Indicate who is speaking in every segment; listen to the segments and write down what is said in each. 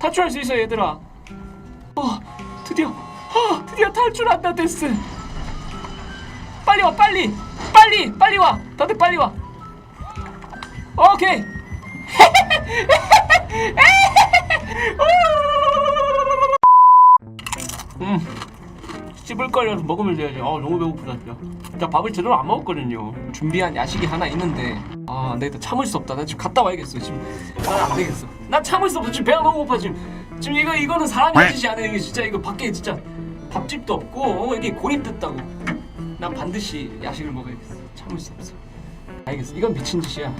Speaker 1: 탈출할 수 있어 얘들아. 어 드디어. 아 드디어 탈출한다 데스. 빨리 와 빨리. 빨리 빨리 와. 다들 빨리 와. 오케이. 음 걸려서 먹으면 돼야지 아 너무 배고프다. 진짜 진짜 밥을 제대로 안 먹었거든요. 준비한 야식이 하나 있는데 아 안되겠다 참을 수 없다. 나 지금 갔다 와야겠어 지금. 난 안되겠어. 나 참을 수 없어. 지금 배가 너무 고파 지금. 지금 이거 이거는 사람이 할 짓이 아니야 이게 진짜 이거 밖에 진짜 밥집도 없고 어, 이게 고립됐다고. 난 반드시 야식을 먹어야겠어. 참을 수 없어. 알겠어. 이건 미친 짓이야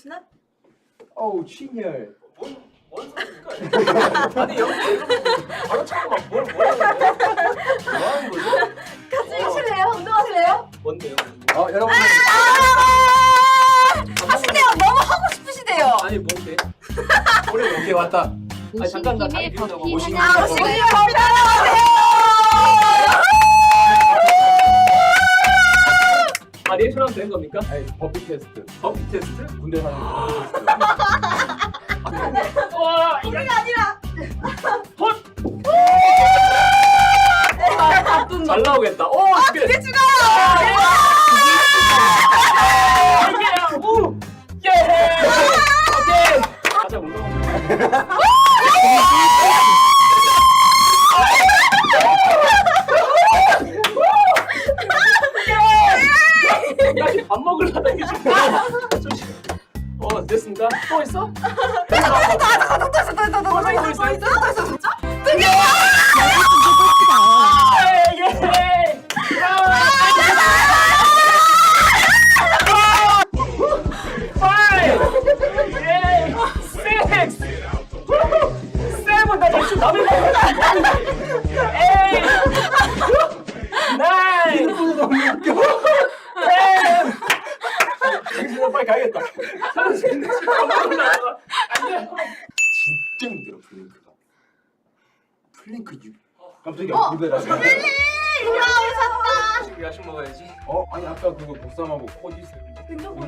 Speaker 2: 나오시나?
Speaker 3: 어우 친열.
Speaker 1: 뭔, 뭔 소리일까? 아니 여기 이러면 바로 차고 막뭘 뭐라는 거야? 뭐 하는 거죠?
Speaker 2: 같이 하실래요? 운동하실래요?
Speaker 1: 뭔데요?
Speaker 3: 어 여러분.
Speaker 2: 아! 하시네요! 너무 하고 싶으시대요!
Speaker 1: 아니 뭔데?
Speaker 3: 오늘 오케이 왔다.
Speaker 1: 아니 잠깐 나 다리
Speaker 4: 버피
Speaker 1: 오신
Speaker 4: 하나
Speaker 2: 아, 오시군요! 따라오세요!
Speaker 1: 아 리액션 하면 되는 겁니까?
Speaker 3: 아니 버피 테스트.
Speaker 1: 버피 테스트?
Speaker 3: 군대 가는 버피 테스트.
Speaker 1: 와
Speaker 2: 이게 아니라!
Speaker 1: 잘 나오겠다. 오 이게
Speaker 2: 이게 죽어!
Speaker 1: 이게 우 예. 오케이. 가자 운동. 밥 먹으려다 이게 지금. 어 됐습니까? 또 있어?
Speaker 2: 또 있어, 또 있어?
Speaker 1: 예. 나 대충 남의 거 정신을 빨리 가야겠다. 안돼.
Speaker 3: 진짜 힘들어 플랭크가. 플랭크 6. 깜짝이야
Speaker 2: 어,
Speaker 3: 무대라.
Speaker 2: 야, 오셨다!
Speaker 1: 야식 먹어야지.
Speaker 3: 어 아니 아까 그거 보쌈하고 코디스
Speaker 2: 냉장고.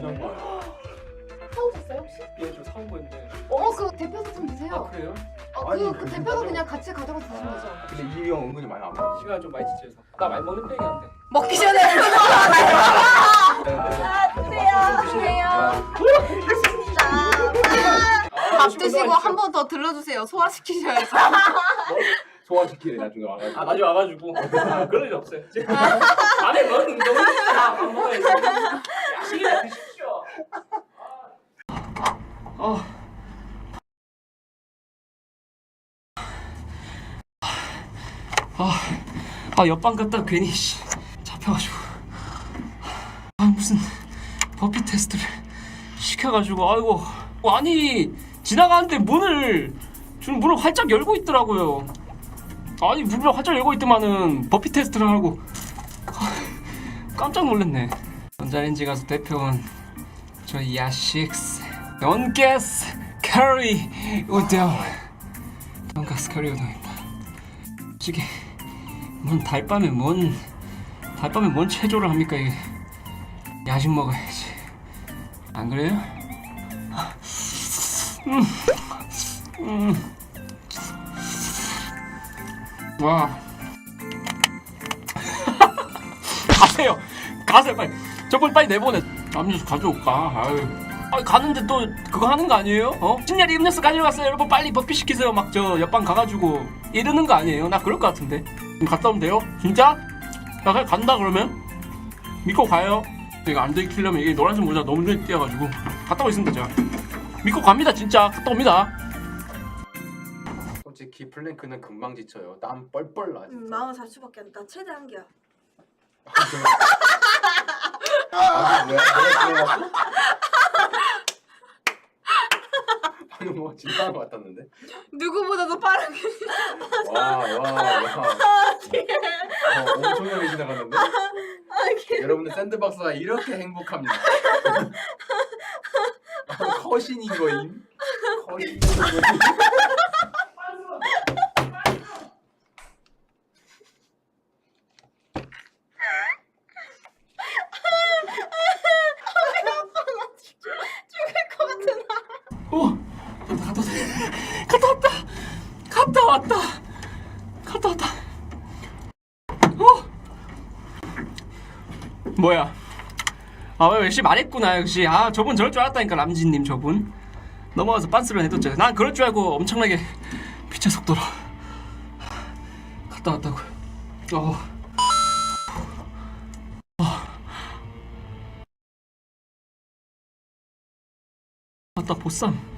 Speaker 2: 사오셨어요, 혹시?
Speaker 1: 얘좀 사온 거인데.
Speaker 2: 어, 그 대표도
Speaker 1: 좀아
Speaker 2: 드세요.
Speaker 1: 그래요?
Speaker 2: 어,
Speaker 3: 아니,
Speaker 2: 그, 그그 대표도
Speaker 3: 진짜로.
Speaker 2: 그냥 같이 가져가 드시는 거죠?
Speaker 3: 근데 이형 은근히 많이 안 먹어.
Speaker 1: 시간 좀 많이 지쳐서. 나 많이 먹는 편이한데.
Speaker 2: 먹기 전에 아, 맛있습니다. 밥 드시고 한 번 더 들러주세요. 소화시키셔야죠.
Speaker 3: 소화시키네 나중에 와가지고.
Speaker 1: 아 나중에 와가지고 아, 그럴 일 없어요. 지금 안에 넣은 너무 다밥 먹어야지. 야식이나 드십시오. 아. 아, 아 옆방 갔다 괜히 씨, 잡혀가지고 아 무슨 버피 테스트를 시켜가지고 아이고 아니 지나가는데 문을 지금 문을 활짝 열고 있더라고요. 아니 문을 활짝 열고 있더만은 버피 테스트를 하고 아, 깜짝 놀랐네. 전자레인지 가서 대표온 저희 야식스 돈가스 커리 우동 돈가스 커리 우동입니다. 이게 뭔 달밤에 뭔 달밤에 뭔 체조를 합니까 이게 야식 먹어야지 안 그래요? 음. 음. 와 가세요 가세요 빨리 저걸 빨리 내보내 남녀수 가져올까 아유 아 가는데 또 그거 하는 거 아니에요? 어? 신년이 음료수 가져갔어요 여러분 빨리 버피 시키세요 막 저 옆방 가가지고 이러는 거 아니에요? 나 그럴 것 같은데 갔다 오면 돼요? 진짜? 나 그냥 간다 그러면? 믿고 가요 이거 안 들키려면 이게 노란색 모자 너무 눈에 띄어가지고 갔다 오겠습니다 제가 믿고 갑니다 진짜 갔다 옵니다
Speaker 3: 솔직히 플랭크는 금방 지쳐요. 땀 뻘뻘 나
Speaker 2: 음,
Speaker 3: 진짜.
Speaker 2: 마음은 40초밖에 안 돼. 최대 한 개야.
Speaker 3: 아, 뭐야? 내가 들어갔어? 방금 뭐 진짜한 것 같았는데?
Speaker 2: 누구보다도 빠르게.
Speaker 3: 와, 와, 와. 어, 엄청나게 지나갔는데? 여러분들 샌드박스가 이렇게 행복합니다. 커신인 거임. 커신인 거임.
Speaker 1: 갔다 왔다. 갔다 왔다. 갔다 왔다. 어? 뭐야? 아 역시 말했구나 역시. 아 저분 저럴 줄 알았다니까 람진님 저분. 넘어가서 빤스런 해뒀죠. 난 그럴 줄 알고 엄청나게 빛의 속도로 갔다 왔다고 어. 맞다 보쌈